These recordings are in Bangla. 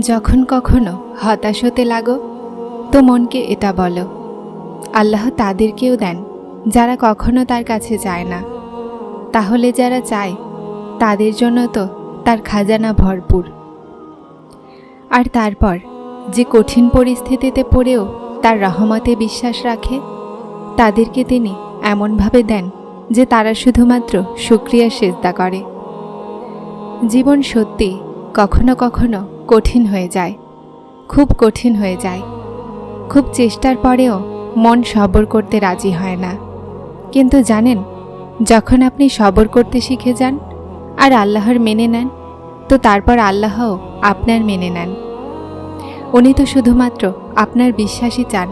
যখন কখনো হতাশ হতে লাগো, তো মনকে এটা বলো, আল্লাহ তাদেরকেও দেন, যারা কখনো তার কাছে যায় না। তাহলে যারা চায়, তাদের জন্য তো তার খাজানা ভরপুর। আর তারপর, যে কঠিন পরিস্থিতিতে পড়েও তার রহমতে বিশ্বাস রাখে, তাদেরকে তিনি এমনভাবে দেন, যে তারা শুধুমাত্র সুক্রিয়া সেজদা করে। জীবন সত্যি কখনো কখনো কঠিন হয়ে যায়, খুব কঠিন হয়ে যায়। খুব চেষ্টার পরেও মন সবর করতে রাজি হয় না। কিন্তু জানেন, যখন আপনি সবর করতে শিখে যান আর আল্লাহর মেনে নেন, তো তারপর আল্লাহও আপনার মেনে নেন। উনি তো শুধুমাত্র আপনার বিশ্বাসই চান।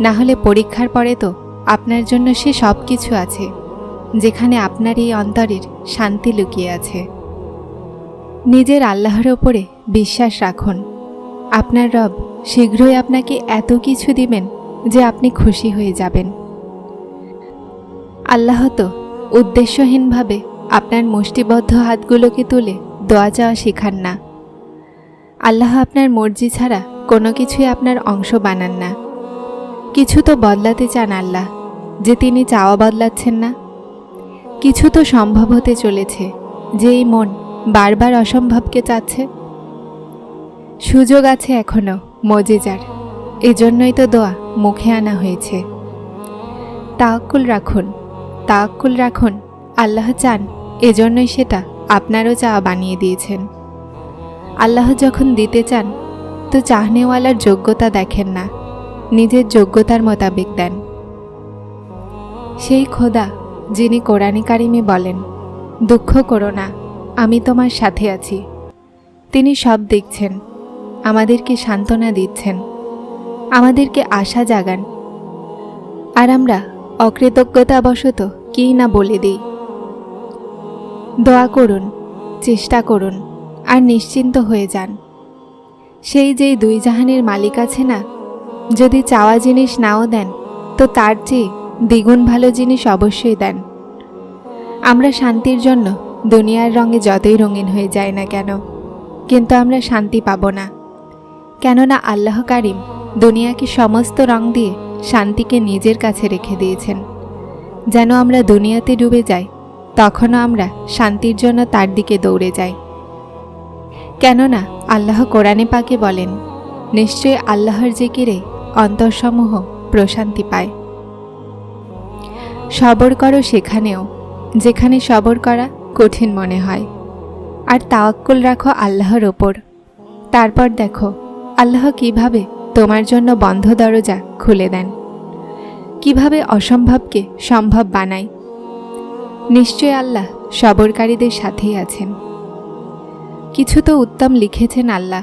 না হলে পরীক্ষার পরে তো আপনার জন্য সে সব কিছু আছে, যেখানে আপনার এই অন্তরের শান্তি লুকিয়ে আছে। নিজের আল্লাহর ওপরে বিশ্বাস রাখুন। আপনার রব শীঘ্রই আপনাকে এত কিছু দিবেন যে আপনি খুশি হয়ে যাবেন। আল্লাহ তো উদ্দেশ্যহীনভাবে আপনার মুষ্টিবদ্ধ হাতগুলোকে তুলে দোয়া চাওয়া শেখান না। আল্লাহ আপনার মর্জি ছাড়া কোনো কিছুই আপনার অংশ বানান না। কিছু তো বদলাতে চান আল্লাহ, যে তিনি চাওয়া বদলাচ্ছেন না। কিছু তো সম্ভব হতে চলেছে যে এই মন বারবার অসম্ভবকে চাচ্ছে। সুযোগ আছে এখনও মজেজার। এজন্যই তো দোয়া মুখে আনা হয়েছে। তাওয়াক্কুল রাখুন তাওয়াক্কুল রাখুন। আল্লাহ চান, এজন্যই সেটা আপনারও চাওয়া বানিয়ে দিয়েছেন। আল্লাহ যখন দিতে চান, তো চাহনেওয়ালার যোগ্যতা দেখেন না, নিজের যোগ্যতার মোতাবেক দেন। সেই খোদা, যিনি কোরআনী কারিমে বলেন, দুঃখ করো না আমি তোমার সাথে আছি। তিনি সব দেখছেন, আমাদেরকে সান্ত্বনা দিচ্ছেন, আমাদেরকে আশা জাগান। আর আমরা অকৃতজ্ঞতাবশত কী না বলে দিই। দোয়া করুন, চেষ্টা করুন, আর নিশ্চিন্ত হয়ে যান। সেই যেই দুই জাহানের মালিক আছে না, যদি চাওয়া জিনিস নাও দেন, তো তার চেয়ে দ্বিগুণ ভালো জিনিস অবশ্যই দেন। আমরা শান্তির জন্য দুনিয়ার রঙে যতই রঙিন হয়ে যায় না কেন, কিন্তু আমরা শান্তি পাব না। কেননা আল্লাহ কারিম দুনিয়াকে সমস্ত রং দিয়ে শান্তিকে নিজের কাছে রেখে দিয়েছেন। যেন আমরা দুনিয়াতে ডুবে যাই, তখনও আমরা শান্তির জন্য তার দিকে দৌড়ে যাই। কেননা আল্লাহ কোরআনে পাকে বলেন, নিশ্চয়ই আল্লাহর জিকিরে অন্তরসমূহ প্রশান্তি পায়। সবর করো সেখানেও, যেখানে সবর করা কঠিন মনে হয়। আর তাওয়াক্কুল রাখো আল্লাহর ওপর। তারপর দেখো, আল্লাহ কীভাবে তোমার জন্য বন্ধ দরজা খুলে দেন। কীভাবে অসম্ভবকে সম্ভব বানায়। নিশ্চয় আল্লাহ সবরকারীদের সাথেই আছেন। কিছু তো উত্তম লিখেছেন আল্লাহ,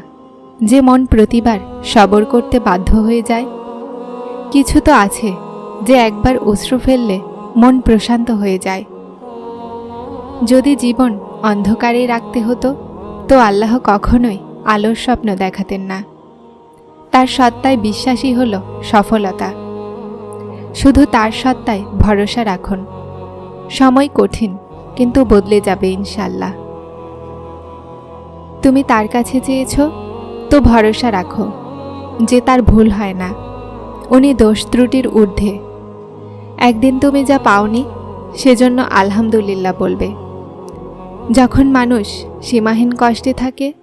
যে মন প্রতিবার সবর করতে বাধ্য হয়ে যায়। কিছু তো আছে, যে একবার অশ্রু ফেললে মন প্রশান্ত হয়ে যায়। যদি জীবন অন্ধকারে রাখতে হতো, তো আল্লাহ কখনোই আলোর স্বপ্ন দেখাতেন না। তার সত্তায় বিশ্বাসী হল সফলতা। শুধু তার সত্তায় ভরসা রাখুন। সময় কঠিন, কিন্তু বদলে যাবে ইনশাল্লাহ তুমি তার কাছে চেয়েছ, তো ভরসা রাখো যে তার ভুল হয় না। উনি দোষ ত্রুটির ঊর্ধ্বে। একদিন তুমি যা পাওনি, সেজন্য আলহামদুলিল্লাহ বলবে। যখন মানুষ সীমাহীন কষ্টে থাকে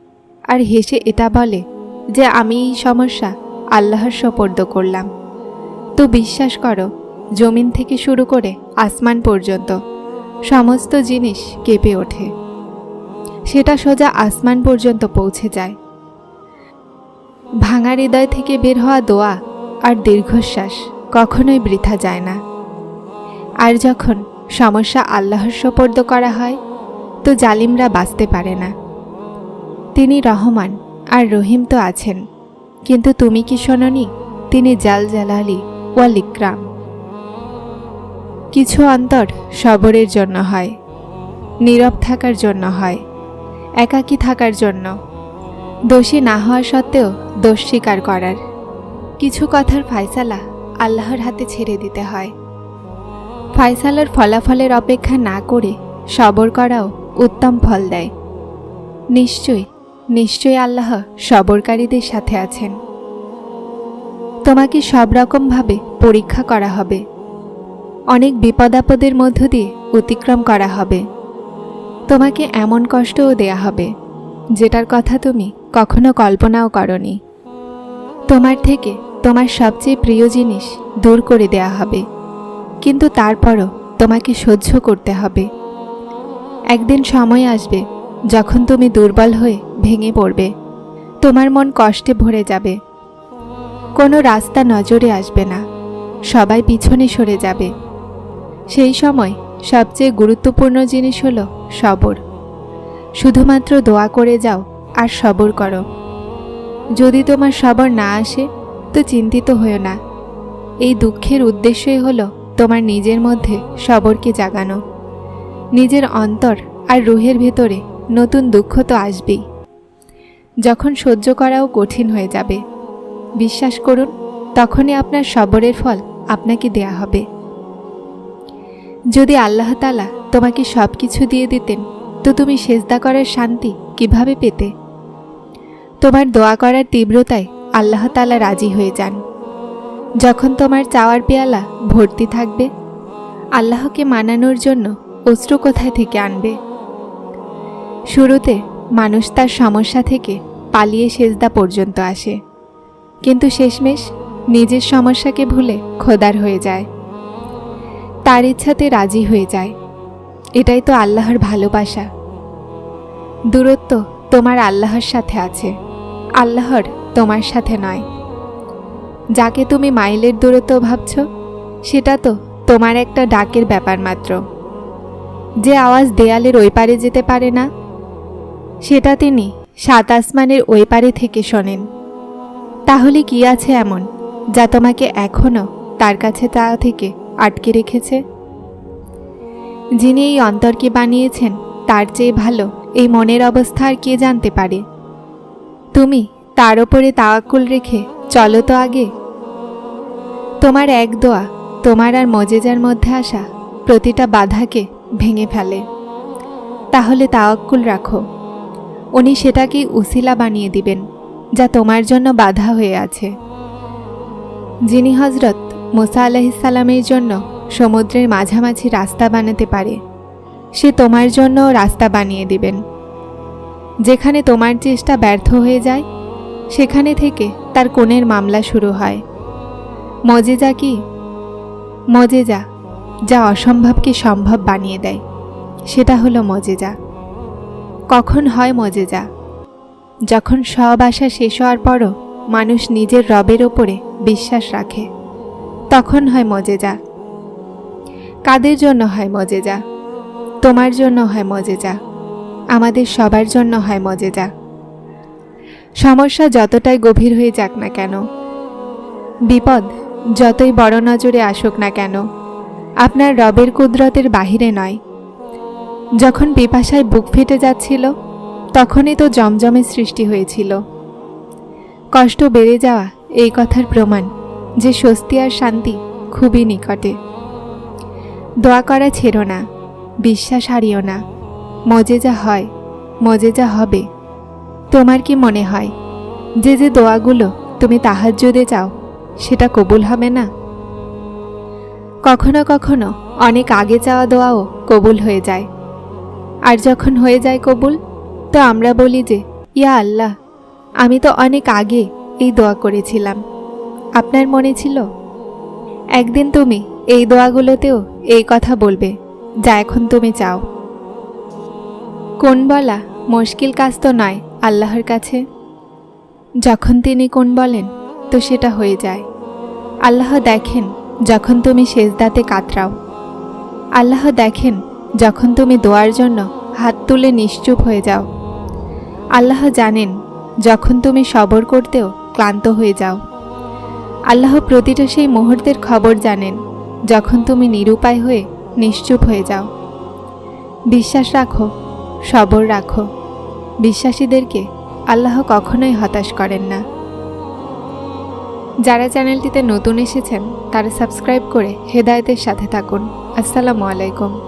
আর হেসে এটা বলে যে আমি এই সমস্যা আল্লাহর সোপর্দ করলাম, তো বিশ্বাস করো, জমিন থেকে শুরু করে আসমান পর্যন্ত সমস্ত জিনিস কেঁপে ওঠে। সেটা সোজা আসমান পর্যন্ত পৌঁছে যায়। ভাঙা হৃদয় থেকে বের হওয়া দোয়া আর দীর্ঘশ্বাস কখনোই বৃথা যায় না। আর যখন সমস্যা আল্লাহর সোপর্দ করা হয় তো জালিমরা বাঁচতে পারে না। তিনি রহমান আর রহিম তো আছেন। কিন্তু তুমি কি শোনি তিনি জাল জালালি ওয়াল ইকরাম। কিছু অন্তর সবরের জন্য হয়, নীরব থাকার জন্য হয়, একাকী থাকার জন্য। দোষী না হওয়া সত্ত্বেও দোষ স্বীকার করার। কিছু কথার ফায়সালা আল্লাহর হাতে ছেড়ে দিতে হয়। ফায়সালার ফলাফলের অপেক্ষা না করে সবর করাও উত্তম ফল দেয়। নিশ্চয়ই নিশ্চয়ই আল্লাহ সবরকারীদের সাথে আছেন। তোমাকে সব রকমভাবে পরীক্ষা করা হবে। অনেক বিপদাপদের মধ্য দিয়ে অতিক্রম করা হবে। তোমাকে এমন কষ্টও দেয়া হবে, যেটার কথা তুমি কখনো কল্পনাও করনি। তোমার থেকে তোমার সবচেয়ে প্রিয় জিনিস দূর করে দেয়া হবে। কিন্তু তারপরও তোমাকে সহ্য করতে হবে। একদিন সময় আসবে যখন তুমি দুর্বল হয়ে ভেঙে পড়বে। তোমার মন কষ্টে ভরে যাবে। কোনো রাস্তা নজরে আসবে না। সবাই পিছনে সরে যাবে। সেই সময় সবচেয়ে গুরুত্বপূর্ণ জিনিস হলো সবর। শুধুমাত্র দোয়া করে যাও আর সবর করো। যদি তোমার সবর না আসে, তো চিন্তিত হয়েও না। এই দুঃখের উদ্দেশ্যই হলো তোমার নিজের মধ্যে সবরকে জাগানো। নিজের অন্তর আর রুহের ভেতরে নতুন দুঃখ তো আসবেই। যখন সহ্য করাও কঠিন হয়ে যাবে। বিশ্বাস করুন, তখনই আপনার সবরের ফল আপনাকে দেয়া হবে। যদি আল্লাহ তালা তোমাকে সব কিছু দিয়ে দিতেন, তো তুমি সেজদা করার শান্তি কীভাবে পেতে? তোমার দোয়া করার তীব্রতায় আল্লাহ তালা রাজি হয়ে যান। যখন তোমার চাওয়ার পেয়ালা ভর্তি থাকবে, আল্লাহকে মানানোর জন্য অস্ত্র কোথায় থেকে আনবে। শুরুতে মানুষ তার সমস্যা থেকে পালিয়ে সেজদা পর্যন্ত আসে। কিন্তু শেষমেশ নিজের সমস্যাকে ভুলে খোদার হয়ে যায়। তার ইচ্ছাতে রাজি হয়ে যায়। এটাই তো আল্লাহর ভালোবাসা। দূরত্ব তোমার আল্লাহর সাথে আছে। আল্লাহর তোমার সাথে নয়। যাকে তুমি মাইলের দূরত্ব ভাবছ, সেটা তো তোমার একটা ডাকের ব্যাপার মাত্র। যে আওয়াজ দেয়ালের ওই পারে যেতে পারে না, সেটা তিনি সাত আসমানের ওই পারে থেকে শোনেন। তাহলে কি আছে এমন, যা তোমাকে এখনও তার কাছে তা থেকে আটকে রেখেছে? যিনি এই অন্তরকে বানিয়েছেন, তার চেয়ে ভালো এই মনের অবস্থা আর কে জানতে পারে? তুমি তার ওপরে তাওয়াক্কুল রেখে চলো তো আগে। তোমার এক দোয়া, তোমার আর মজেজার মধ্যে আসা প্রতিটা বাধাকে ভেঙে ফেলে। তাহলে তাওয়াক্কুল রাখো। উনি সেটাকেই উসিলা বানিয়ে দিবেন, যা তোমার জন্য বাধা হয়ে আছে। যিনি হজরত মোসা আলাহিসাল্লামের জন্য সমুদ্রের মাঝামাঝি রাস্তা বানাতে পারে, সে তোমার জন্য রাস্তা বানিয়ে দিবেন। যেখানে তোমার চেষ্টা ব্যর্থ হয়ে যায়, সেখানে থেকে তার কোণের মামলা শুরু হয়। মজেজা কি? মজেজা। যা অসম্ভবকে সম্ভব বানিয়ে দেয়, সেটা হলো মজেজা। কখন হয় মজেজা? যখন সব আশা শেষ হওয়ার পরও মানুষ নিজের রবের ওপরে বিশ্বাস রাখে, তখন হয় মজেজা। কাদের জন্য হয় মজেজা? তোমার জন্য হয় মজেজা। আমাদের সবার জন্য হয় মজেজা। সমস্যা যতটাই গভীর হয়ে যাক না কেন, বিপদ যতই বড় নজরে আসুক না কেন আপনার রবের কুদরতের বাহিরে নয়। যখন পিপাসায় বুক ফেটে যাচ্ছিল, তখনই তো জমজমে সৃষ্টি হয়েছিল। কষ্ট বেড়ে যাওয়া এই কথার প্রমাণ যে স্বস্তি আর শান্তি খুবই নিকটে। দোয়া করা ছেড়ো না, বিশ্বাস হারিও না। মজে যা হয়, মজে যা হবে। তোমার কি মনে হয়, যে যে দোয়াগুলো তুমি তাহাজ্জুদে চাও, সেটা কবুল হবে না? কখনো কখনো অনেক আগে চাওয়া দোয়াও কবুল হয়ে যায়। আর যখন হয়ে যায় কবুল, তো আমরা বলি যে, ইয়া আল্লাহ, আমি তো অনেক আগে এই দোয়া করেছিলাম। আপনার মনে ছিল? একদিন তুমি এই দোয়াগুলোতেও এই কথা বলবে, যা এখন তুমি চাও। কোন বলা মুশকিল কাজ তো নয় আল্লাহর কাছে। যখন তিনি কোন বলেন, তো সেটা হয়ে যায়। আল্লাহ দেখেন যখন তুমি সেজদাতে কাতরাও। আল্লাহ দেখেন, যখন তুমি দোয়ার জন্য হাত তুলে নিশ্চুপ হয়ে যাও। আল্লাহ জানেন, যখন তুমি সবর করতেও ক্লান্ত হয়ে যাও। আল্লাহ প্রতিটা সেই মুহূর্তের খবর জানেন, যখন তুমি নিরুপায় হয়ে নিশ্চুপ হয়ে যাও। বিশ্বাস রাখো, সবর রাখো। বিশ্বাসীদেরকে আল্লাহ কখনোই হতাশ করেন না। যারা চ্যানেলটিতে নতুন এসেছেন তারা সাবস্ক্রাইব করে হেদায়তের সাথে থাকুন। আসসালামু আলাইকুম।